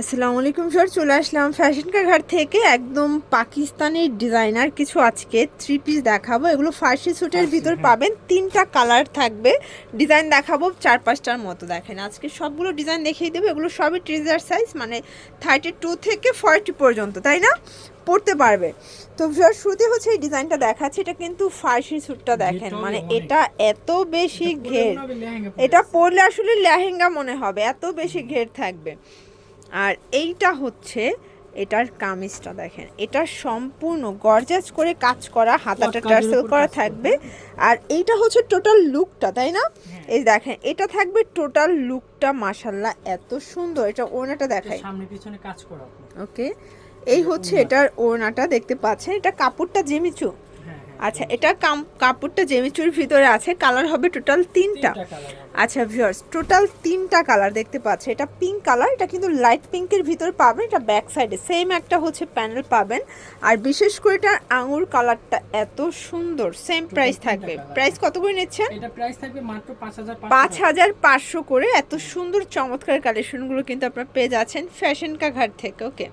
আসসালামু আলাইকুম স্যার চলে আসলাম ফ্যাশন ঘাট থেকে। একদম পাকিস্তানের ডিজাইনার কিছু আজকে থ্রি পিস দেখাবো। এগুলো ফার্সি স্যুটের ভিতর পাবেন তিনটা কালার থাকবে। ডিজাইন দেখাবো চার পাঁচটার মতো দেখেন। আজকে সবগুলো ডিজাইন দেখিয়ে দেবো। এগুলো সবই ট্রিজার সাইজ মানে থার্টি টু থেকে ফর্টি পর্যন্ত তাই না? পড়তে পারবে। তো ভিউয়ার শুরুতে হচ্ছে এই ডিজাইনটা দেখাচ্ছে। এটা কিন্তু ফার্সি স্যুটটা দেখেন মানে এটা এত বেশি ঘের। এটা। পরলে আসলে লেহেঙ্গা মনে হবে এত বেশি ঘের থাকবে। আর এইটা হচ্ছে এটার কামিজটা দেখেন। এটা সম্পূর্ণ গর্জাস করে কাজ করা হাতাটা টার্সেল করা থাকবে। আর এইটা হচ্ছে টোটাল লুকটা তাই না? হ্যাঁ। এই দেখেন এটা থাকবে টোটাল লুকটা মাশাল্লাহ এত সুন্দর। এটা ওনাটা দেখাই। সামনে পিছনে কাজ করা। ওকে এই হচ্ছে এটার ওড়নাটা দেখতে পাচ্ছেন? এটা কাপড়টা জেমিচু আচ্ছা এটা কাপড়টা জেমিচুর ভিতরে আছে কালার হবে টোটাল তিনটা। আচ্ছা ভিউয়ার্স টোটাল তিনটা কালার দেখতে পাচ্ছেন এটা পিঙ্ক কালার এটা কিন্তু লাইট পিঙ্কের ভিতর পাবেন এটা ব্যাক সাইডে সেম একটা হচ্ছে প্যানেল পাবেন। আর বিশেষ করে এটা আঙুর কালারটা এত সুন্দর সেম প্রাইস থাকবে। প্রাইস কত করে নিচ্ছেন? এটা প্রাইস থাকবে মাত্র 5500 পাঁচ হাজার পাঁচশো করে। এত সুন্দর চমৎকার কালেকশনগুলো কিন্তু আপনারা পেয়ে যাচ্ছেন ফ্যাশন কা ঘাট থেকে ওকে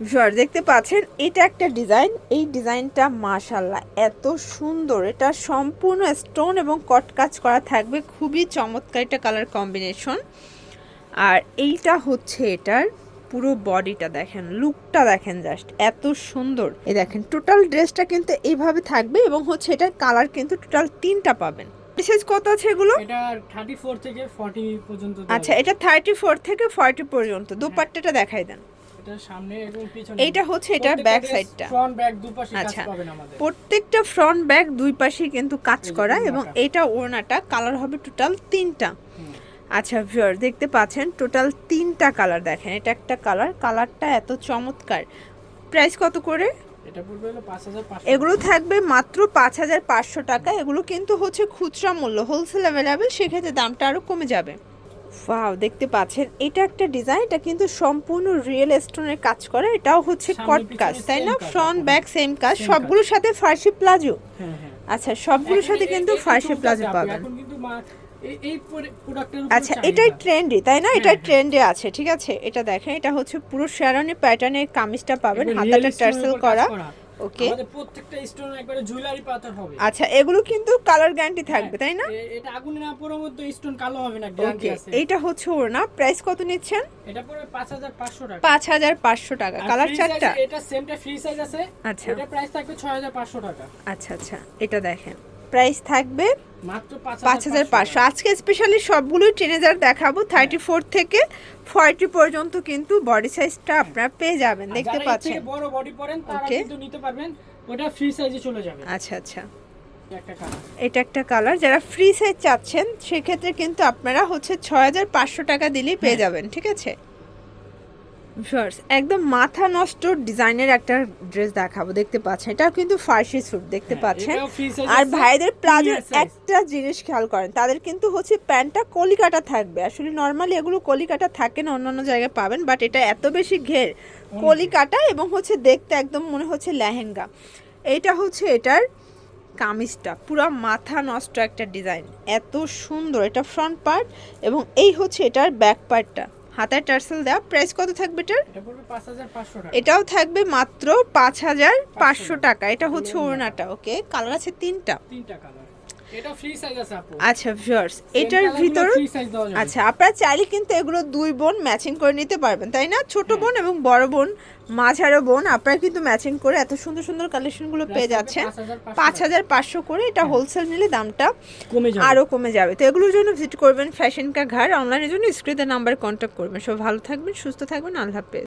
ভিউয়ার দেখতে পাচ্ছেন এটা একটা ডিজাইন। এই ডিজাইনটা মাশাল্লাহ এত সুন্দর। এটা সম্পূর্ণ স্টোন এবং কট কাজ করা থাকবে। খুবই চমৎকার একটা কালার কম্বিনেশন। আর এইটা হচ্ছে এটার পুরো বডিটা দেখেন লুকটা দেখেন জাস্ট এত সুন্দর। এই দেখেন টোটাল ড্রেসটা কিন্তু এইভাবে থাকবে এবং হচ্ছে এটার কালার কিন্তু টোটাল তিনটা পাবেন। সাইজ কত আছে এগুলো? এটা 34 থেকে 40 পর্যন্ত আচ্ছা এটা থার্টি ফোর থেকে ফর্টি পর্যন্ত। দুপাট্টাটা দেখাই দেন। এটা সামনে এবং পিছনে এইটা হচ্ছে এটার ব্যাক সাইডটা ফ্রন্ট ব্যাক দুপাশে কাজ আচ্ছা। পাবেন আমাদের। প্রত্যেকটা ফ্রন্ট ব্যাক দুই পাশেই কিন্তু কাজ করা এবং এটা ওড়নাটা কালার হবে টোটাল তিনটা। আচ্ছা ভিউয়ার দেখতে পাচ্ছেন টোটাল তিনটা কালার দেখেন। এটা একটা কালার কালারটা এত চমৎকার। প্রাইস কত করে? এটা পড়বে হলো 5500 এগুলো থাকবে মাত্র পাঁচ হাজার পাঁচশো টাকা। এগুলো কিন্তু হচ্ছে খুচরা মূল্য। হোলসেল অ্যাভেলেবেল সেক্ষেত্রে দামটা আরও কমে যাবে। ওয়াও দেখতে পাচ্ছেন এটা একটা ডিজাইন এটা কিন্তু সম্পূর্ণ রিয়েল স্টোনের কাজ করা এটাও হচ্ছে কট কাজ তাই না? ফ্রন্ট। ব্যাক সেম কাজ সবগুলোর সাথে ফার্সি প্লাজো হ্যাঁ হ্যাঁ। আচ্ছা সবগুলোর সাথে কিন্তু ফার্সি প্লাজো পাবেন। আচ্ছা এটাই ট্রেন্ডি তাই না? এটা হ্যাঁ, হ্যাঁ। ট্রেন্ডে আছে ঠিক আছে? এটা দেখেন এটা হচ্ছে পুরো শেরানি প্যাটার্নের কামিজটা পাবেন হাতাটা টার্সেল করা। ওকে। আমাদের প্রত্যেকটা স্টোন একবারে জুয়েলারি পাথর হবে। আচ্ছা এগুলো কিন্তু কালার গ্যারান্টি থাকবে তাই না? এটা আগুনে না পড়ার মধ্যে স্টোন কালো হবে না গ্যারান্টি আছে। এইটা হচ্ছে ওর না প্রাইস কত নিচ্ছেন? এটা পড়বে 5500 টাকা। পাঁচ হাজার পাঁচশো টাকা। কালার চারটা এটা সেমটা ফ্রি সাইজ আছে। আচ্ছা। এটা প্রাইস থাকবে 6500 টাকা। আচ্ছা আচ্ছা। এটা দেখেন। প্রাইস থাকবে পাঁচ হাজার পাঁচশো। আজকে স্পেশালি সবগুলোই ট্রেনেজার দেখাবো। থার্টি ফোর থেকে ফর্টি পর্যন্ত কিন্তু বডি সাইজটা আপনারা পেয়ে যাবেন দেখতে পাচ্ছেন। বড় বডি পরেন তারা কিন্তু নিতে পারবেন। ওটা ফ্রি সাইজে চলে যাবে। আচ্ছা আচ্ছা। এটা একটা কালার যারা ফ্রি সাইজ চাচ্ছেন সেক্ষেত্রে কিন্তু আপনারা হচ্ছে ছয় হাজার পাঁচশো টাকা দিলেই পেয়ে হ্যাঁ। যাবেন ঠিক আছে? Viewers, একদম মাথা নষ্ট ডিজাইনের একটা ড্রেস দেখাবো দেখতে পাচ্ছেন। এটাও কিন্তু ফার্সি স্যুট দেখতে হ্যাঁ, পাচ্ছেন। আর ভাইদের প্লাজোর একটা জিনিস খেয়াল করেন তাদের কিন্তু হচ্ছে প্যান্টটা কলিকাটা থাকবে। আসলে নর্মালি এগুলো কলিকাটা থাকে না অন্যান্য জায়গায় পাবেন বাট এটা এত বেশি ঘের। কলিকাটা এবং হচ্ছে দেখতে একদম মনে হচ্ছে লেহেঙ্গা। এইটা হচ্ছে এটার কামিজটা পুরো মাথা নষ্ট একটা ডিজাইন। এত সুন্দর এটা ফ্রন্ট পার্ট এবং এই হচ্ছে এটার ব্যাক পার্টটা হাতায় টার্সেল দেওয়া প্রাইস কত থাকবে এটার? এটা পড়বে 5500 টাকা। এটাও থাকবে মাত্র পাঁচ হাজার পাঁচশো টাকা। এটা হচ্ছে ওড়নাটা ওকে? কালার আছে তিনটা। তিনটা কালার এটা ফ্রি সাইজ আছে আপু। আচ্ছা ভিউয়ার্স এটার ভিতর আচ্ছা আপনারা চাইলে কিন্তু এগুলো দুই বোন ম্যাচিং করে নিতে পারবেন তাই না? ছোট হ্যাঁ। বোন এবং বড় বোন মাঝারো বোন আপনারা কিন্তু ম্যাচিং করে এত সুন্দর সুন্দর কালেকশনগুলো পেয়ে যাচ্ছেন। পাঁচ হাজার পাঁচশো। করে এটা হোলসেল নিলে দামটা আরও কমে যাবে। তো এগুলোর জন্য ভিজিট করবেন ফ্যাশন কা ঘর অনলাইনের জন্য স্ক্রিনের নাম্বারে কন্ট্যাক্ট করবেন। সব ভালো থাকবেন সুস্থ থাকবেন আল্লাহ হাফেজ।